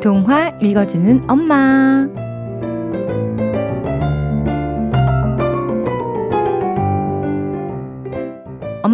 동화 읽어주는 엄마.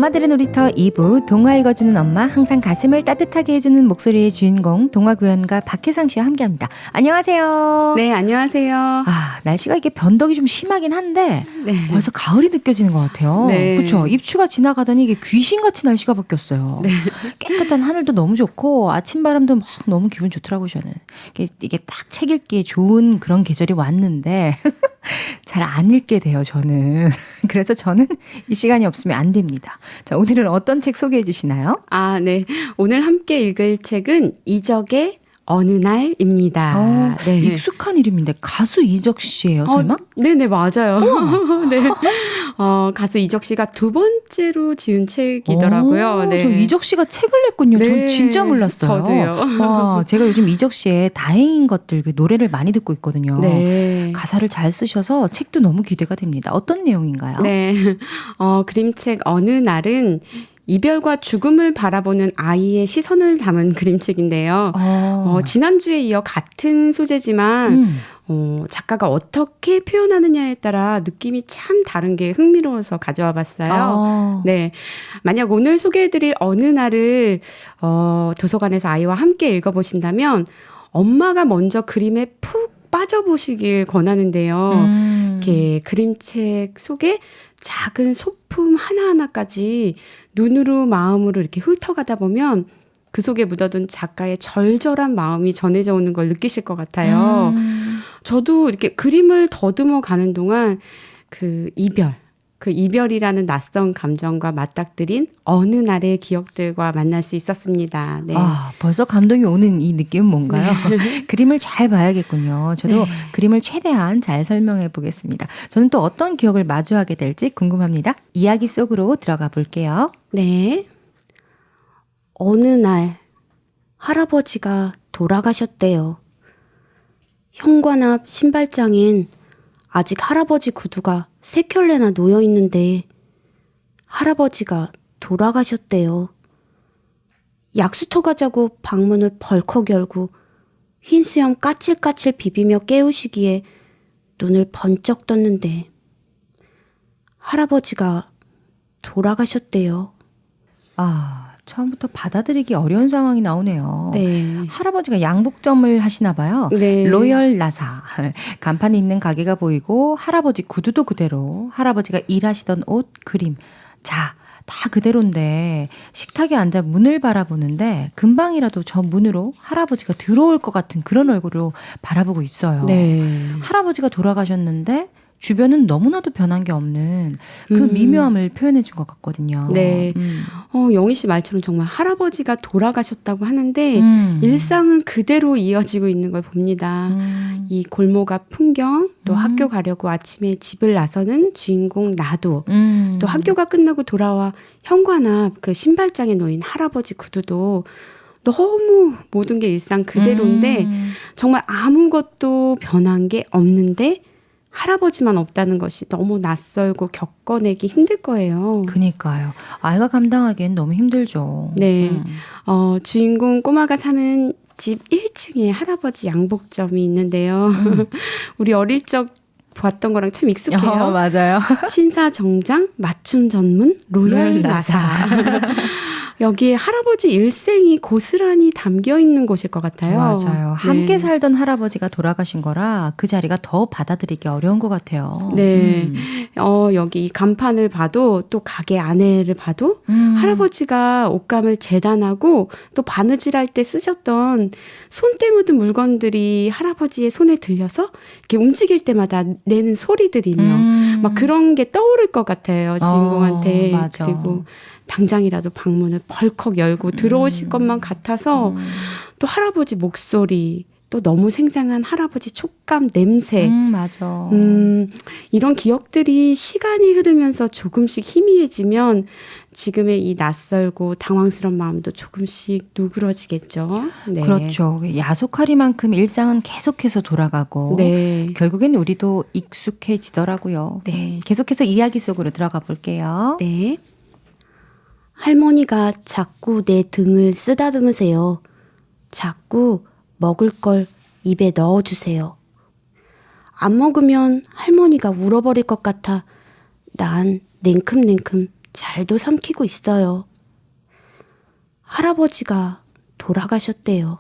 엄마들의 놀이터 2부 동화 읽어주는 엄마 항상 가슴을 따뜻하게 해주는 목소리의 주인공 동화 구연가 박혜상 씨와 함께합니다. 안녕하세요. 네, 안녕하세요. 아 날씨가 이게 변덕이 좀 심하긴 한데 네. 벌써 가을이 느껴지는 것 같아요. 네. 그렇죠. 입추가 지나가더니 이게 귀신같이 날씨가 바뀌었어요. 네. 깨끗한 하늘도 너무 좋고 아침 바람도 막 너무 기분 좋더라고요. 저는 이게, 이게 딱 책 읽기에 좋은 그런 계절이 왔는데 잘 안 읽게 돼요. 저는 그래서 저는 이 시간이 없으면 안 됩니다. 자 오늘은 어떤 책 소개해 주시나요? 아, 네. 오늘 함께 읽을 책은 이적의 어느 날입니다. 어, 네. 익숙한 이름인데 가수 이적 씨예요. 설마? 어, 네네, 맞아요. 네. 어, 가수 이적 씨가 두 번째로 지은 책이더라고요. 오, 네. 저 이적 씨가 책을 냈군요. 전 네, 진짜 몰랐어요. 저도요. 와, 제가 요즘 이적 씨의 다행인 것들 그 노래를 많이 듣고 있거든요. 네. 가사를 잘 쓰셔서 책도 너무 기대가 됩니다. 어떤 내용인가요? 네. 어, 그림책 어느 날은 이별과 죽음을 바라보는 아이의 시선을 담은 그림책인데요. 어, 어, 지난주에 이어 같은 소재지만 음. 어, 작가가 어떻게 표현하느냐에 따라 느낌이 참 다른 게 흥미로워서 가져와 봤어요. 어. 네. 만약 오늘 소개해드릴 어느 날을, 어, 도서관에서 아이와 함께 읽어보신다면, 엄마가 먼저 그림에 푹 빠져보시길 권하는데요. 음. 이렇게 그림책 속에 작은 소품 하나하나까지 눈으로 마음으로 이렇게 훑어가다 보면 그 속에 묻어둔 작가의 절절한 마음이 전해져 오는 걸 느끼실 것 같아요. 음. 저도 이렇게 그림을 더듬어 가는 동안 그 이별, 그 이별이라는 낯선 감정과 맞닥뜨린 어느 날의 기억들과 만날 수 있었습니다. 네. 아, 벌써 감동이 오는 이 느낌은 뭔가요? 그림을 잘 봐야겠군요. 저도 네. 그림을 최대한 잘 설명해 보겠습니다. 저는 또 어떤 기억을 마주하게 될지 궁금합니다. 이야기 속으로 들어가 볼게요. 네. 어느 날 할아버지가 돌아가셨대요. 현관 앞 신발장엔 아직 할아버지 구두가 세 켤레나 놓여 있는데 할아버지가 돌아가셨대요. 약수터 가자고 방문을 벌컥 열고 흰 수염 까칠까칠 비비며 깨우시기에 눈을 번쩍 떴는데 할아버지가 돌아가셨대요. 아, 처음부터 받아들이기 어려운 상황이 나오네요. 네. 할아버지가 양복점을 하시나 봐요. 네. 로열 나사. 간판이 있는 가게가 보이고 할아버지 구두도 그대로 할아버지가 일하시던 옷, 그림. 자, 다 그대로인데 식탁에 앉아 문을 바라보는데 금방이라도 저 문으로 할아버지가 들어올 것 같은 그런 얼굴로 바라보고 있어요. 네. 할아버지가 돌아가셨는데 주변은 너무나도 변한 게 없는 그 음. 미묘함을 표현해 준 것 같거든요. 네. 음. 어, 영희 씨 말처럼 정말 할아버지가 돌아가셨다고 하는데 음. 일상은 그대로 이어지고 있는 걸 봅니다. 음. 이 골목 앞 풍경, 또 음. 학교 가려고 아침에 집을 나서는 주인공 나도, 음. 또 학교가 끝나고 돌아와 현관 앞 그 신발장에 놓인 할아버지 구두도 너무 모든 게 일상 그대로인데 음. 정말 아무것도 변한 게 없는데 할아버지만 없다는 것이 너무 낯설고 겪어내기 힘들 거예요. 그니까요. 아이가 감당하기엔 너무 힘들죠. 네. 음. 어, 주인공 꼬마가 사는 집 1층에 할아버지 양복점이 있는데요. 우리 어릴 적 봤던 거랑 참 익숙해요. 어, 맞아요. 신사 정장, 맞춤 전문, 로열 나사. 여기에 할아버지 일생이 고스란히 담겨 있는 곳일 것 같아요. 맞아요. 함께 네. 살던 할아버지가 돌아가신 거라 그 자리가 더 받아들이기 어려운 것 같아요. 네. 음. 어, 여기 이 간판을 봐도 또 가게 안에를 봐도 음. 할아버지가 옷감을 재단하고 또 바느질할 때 쓰셨던 손때 묻은 물건들이 할아버지의 손에 들려서 이렇게 움직일 때마다 내는 소리들이며 음. 막 그런 게 떠오를 것 같아요 주인공한테 어, 맞아. 그리고 당장이라도 방문을 벌컥 열고 들어오실 음. 것만 같아서 음. 또 할아버지 목소리 또 너무 생생한 할아버지 촉감, 냄새. 음, 맞아. 음, 이런 기억들이 시간이 흐르면서 조금씩 희미해지면 지금의 이 낯설고 당황스러운 마음도 조금씩 누그러지겠죠. 네. 그렇죠. 야속하리만큼 일상은 계속해서 돌아가고 네. 결국엔 우리도 익숙해지더라고요. 네. 음, 계속해서 이야기 속으로 들어가 볼게요. 네. 할머니가 자꾸 내 등을 쓰다듬으세요. 자꾸 먹을 걸 입에 넣어주세요. 안 먹으면 할머니가 울어버릴 것 같아 난 냉큼냉큼 잘도 삼키고 있어요. 할아버지가 돌아가셨대요.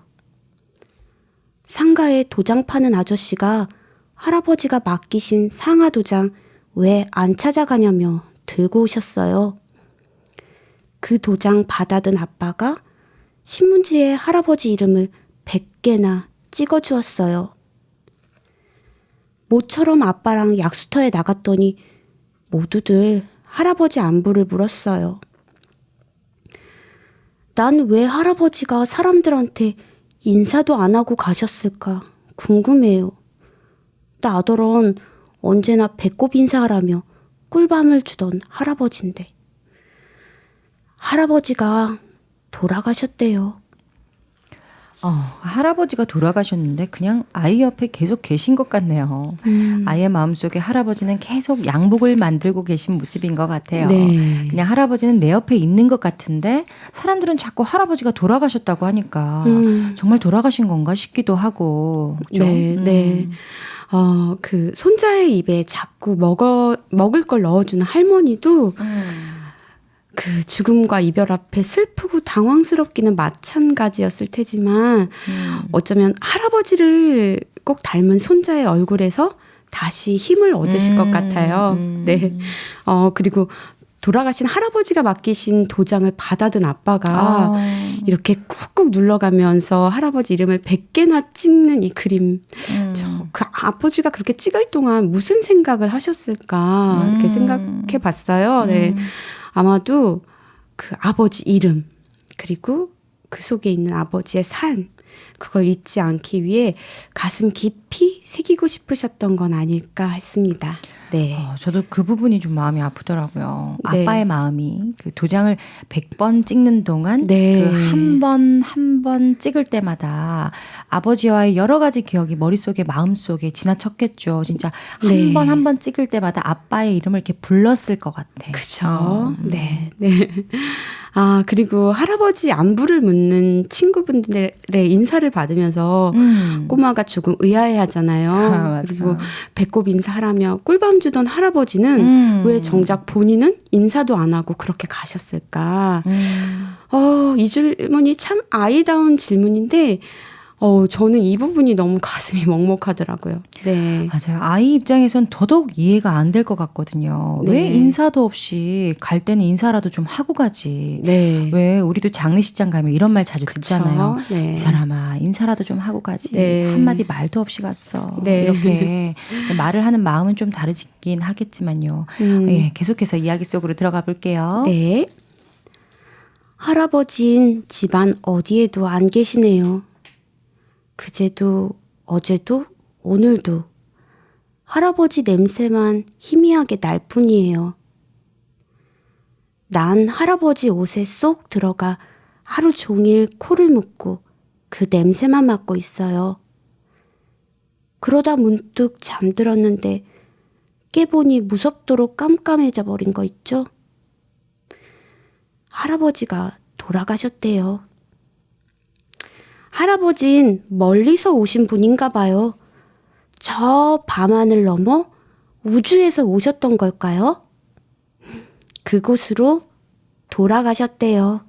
상가에 도장 파는 아저씨가 할아버지가 맡기신 상하 도장 왜 안 찾아가냐며 들고 오셨어요. 그 도장 받아든 아빠가 신문지에 할아버지 이름을 100개나 찍어 주었어요. 모처럼 아빠랑 약수터에 나갔더니 모두들 할아버지 안부를 물었어요. 난 왜 할아버지가 사람들한테 인사도 안 하고 가셨을까 궁금해요. 나더런 언제나 배꼽 인사하라며 꿀밤을 주던 할아버지인데. 할아버지가 돌아가셨대요. 어, 할아버지가 돌아가셨는데 그냥 아이 옆에 계속 계신 것 같네요. 음. 아이의 마음속에 할아버지는 계속 양복을 만들고 계신 모습인 것 같아요. 네. 그냥 할아버지는 내 옆에 있는 것 같은데 사람들은 자꾸 할아버지가 돌아가셨다고 하니까 음. 정말 돌아가신 건가 싶기도 하고. 그렇죠? 네, 네. 어, 그 손자의 입에 자꾸 먹어 먹을 걸 넣어주는 할머니도 음. 그 죽음과 이별 앞에 슬프고 당황스럽기는 마찬가지였을 테지만 음. 어쩌면 할아버지를 꼭 닮은 손자의 얼굴에서 다시 힘을 얻으실 것 음, 같아요. 음. 네. 어, 그리고 돌아가신 할아버지가 맡기신 도장을 받아든 아빠가 아, 이렇게 꾹꾹 눌러가면서 할아버지 이름을 100개나 찍는 이 그림. 음. 저, 그 아버지가 그렇게 찍을 동안 무슨 생각을 하셨을까 이렇게 음. 생각해 봤어요. 네. 음. 아마도 그 아버지 이름 그리고 그 속에 있는 아버지의 삶 그걸 잊지 않기 위해 가슴 깊이 새기고 싶으셨던 건 아닐까 했습니다. 네. 어, 저도 그 부분이 좀 마음이 아프더라고요. 네. 아빠의 마음이 그 도장을 100번 찍는 동안 네. 그한 번 한 번 찍을 때마다 아버지와의 여러 가지 기억이 머릿속에 마음속에 지나쳤겠죠. 진짜 한 네. 번한 번 찍을 때마다 아빠의 이름을 이렇게 불렀을 것 같아. 그죠. 어, 음. 네. 네. 아, 그리고 할아버지 안부를 묻는 친구분들의 인사를 받으면서 음. 꼬마가 조금 의아해 하잖아요. 아. 그리고 배꼽 인사하라며 꿀밤 주던 할아버지는 음. 왜 정작 본인은 인사도 안 하고 그렇게 가셨을까? 음. 어, 이 질문이 참 아이다운 질문인데, 어, 저는 이 부분이 너무 가슴이 먹먹하더라고요. 네. 맞아요. 아이 입장에선 더더욱 이해가 안 될 것 같거든요. 왜 네. 인사도 없이 갈 때는 인사라도 좀 하고 가지. 네. 왜 우리도 장례식장 가면 이런 말 자주 듣잖아요. 그쵸? 네. 이 사람아 인사라도 좀 하고 가지. 네. 한마디 말도 없이 갔어. 네. 이렇게 말을 하는 마음은 좀 다르긴 하겠지만요. 음. 예, 계속해서 이야기 속으로 들어가 볼게요. 네. 할아버진 집안 어디에도 안 계시네요. 그제도, 어제도, 오늘도 할아버지 냄새만 희미하게 날 뿐이에요. 난 할아버지 옷에 쏙 들어가 하루 종일 코를 묶고 그 냄새만 맡고 있어요. 그러다 문득 잠들었는데 깨보니 무섭도록 깜깜해져 버린 거 있죠? 할아버지가 돌아가셨대요. 할아버진 멀리서 오신 분인가 봐요. 저 밤하늘 넘어 우주에서 오셨던 걸까요? 그곳으로 돌아가셨대요.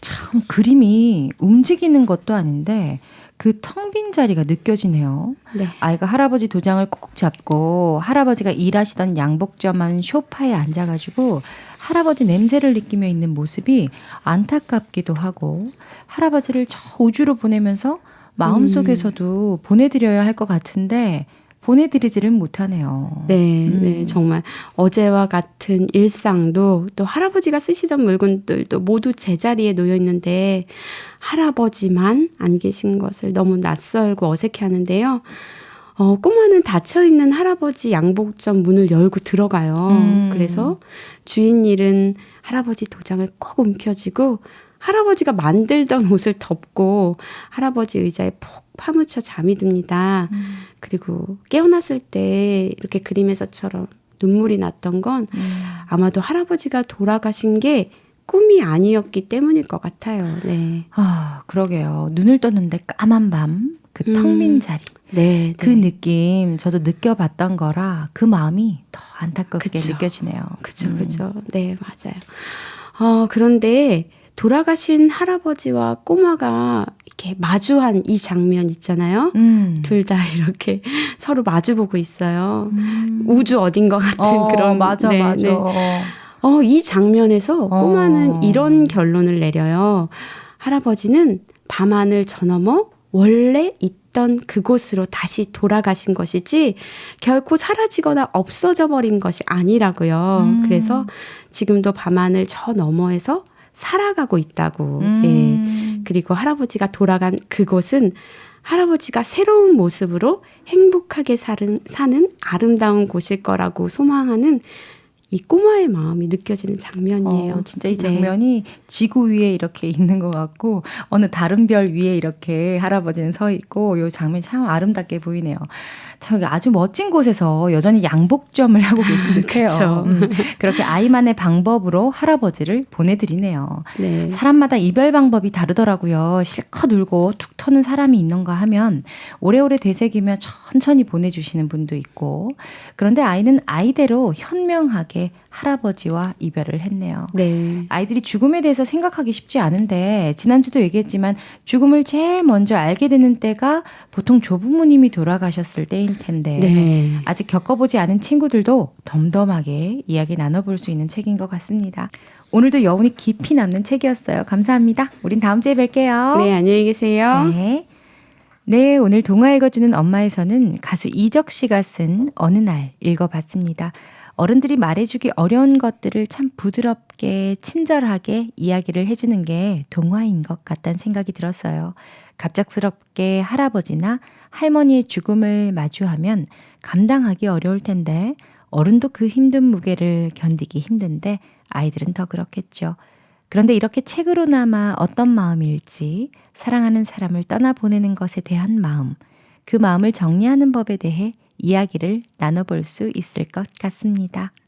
참 그림이 움직이는 것도 아닌데 그 텅 빈 자리가 느껴지네요. 네. 아이가 할아버지 도장을 꼭 잡고 할아버지가 일하시던 양복점한 소파에 앉아가지고 할아버지 냄새를 느끼며 있는 모습이 안타깝기도 하고 할아버지를 저 우주로 보내면서 마음속에서도 보내드려야 할 것 같은데 보내드리지를 못하네요. 네, 음. 네, 정말 어제와 같은 일상도 또 할아버지가 쓰시던 물건들도 모두 제자리에 놓여 있는데 할아버지만 안 계신 것을 너무 낯설고 어색해 하는데요. 어, 꼬마는 닫혀 있는 할아버지 양복점 문을 열고 들어가요. 음. 그래서 주인 일은 할아버지 도장을 꼭 움켜쥐고 할아버지가 만들던 옷을 덮고 할아버지 의자에 푹 파묻혀 잠이 듭니다. 음. 그리고 깨어났을 때 이렇게 그림에서처럼 눈물이 났던 건 음. 아마도 할아버지가 돌아가신 게 꿈이 아니었기 때문일 것 같아요. 네. 아, 그러게요. 눈을 떴는데 까만 밤, 그 음. 텅빈 자리. 네. 그 느낌 저도 느껴봤던 거라 그 마음이 더 안타깝게 그쵸. 느껴지네요. 그죠, 음. 그죠. 네, 맞아요. 어, 그런데 돌아가신 할아버지와 꼬마가 이렇게 마주한 이 장면 있잖아요. 음. 둘다 이렇게 서로 마주보고 있어요. 음. 우주 어딘 것 같은 어, 그런 맞아 네, 맞아. 네. 어, 이 장면에서 어. 꼬마는 이런 결론을 내려요. 할아버지는 밤하늘 저 너머 원래 있던 그곳으로 다시 돌아가신 것이지 결코 사라지거나 없어져 버린 것이 아니라고요. 음. 그래서 지금도 밤하늘 저 너머에서 살아가고 있다고. 예. 음. 그리고 할아버지가 돌아간 그곳은 할아버지가 새로운 모습으로 행복하게 사는, 사는 아름다운 곳일 거라고 소망하는 이 꼬마의 마음이 느껴지는 장면이에요. 어, 진짜 이 네. 장면이 지구 위에 이렇게 있는 것 같고 어느 다른 별 위에 이렇게 할아버지는 서 있고 이 장면이 참 아름답게 보이네요. 참 아주 멋진 곳에서 여전히 양복점을 하고 계신 듯해요. 음, 그렇게 아이만의 방법으로 할아버지를 보내드리네요. 네. 사람마다 이별 방법이 다르더라고요. 실컷 울고 툭 터는 사람이 있는가 하면 오래오래 되새기며 천천히 보내주시는 분도 있고 그런데 아이는 아이대로 현명하게 할아버지와 이별을 했네요. 네. 아이들이 죽음에 대해서 생각하기 쉽지 않은데 지난주도 얘기했지만 죽음을 제일 먼저 알게 되는 때가 보통 조부모님이 돌아가셨을 때일 텐데 네. 아직 겪어보지 않은 친구들도 덤덤하게 이야기 나눠볼 수 있는 책인 것 같습니다. 오늘도 여운이 깊이 남는 책이었어요. 감사합니다. 우린 다음 주에 뵐게요. 네, 안녕히 계세요. 네. 네, 오늘 동화 읽어주는 엄마에서는 가수 이적 씨가 쓴 어느 날 읽어봤습니다. 어른들이 말해주기 어려운 것들을 참 부드럽게, 친절하게 이야기를 해주는 게 동화인 것 같다는 생각이 들었어요. 갑작스럽게 할아버지나 할머니의 죽음을 마주하면 감당하기 어려울 텐데, 어른도 그 힘든 무게를 견디기 힘든데, 아이들은 더 그렇겠죠. 그런데 이렇게 책으로나마 어떤 마음일지 사랑하는 사람을 떠나보내는 것에 대한 마음, 그 마음을 정리하는 법에 대해 이야기를 나눠볼 수 있을 것 같습니다.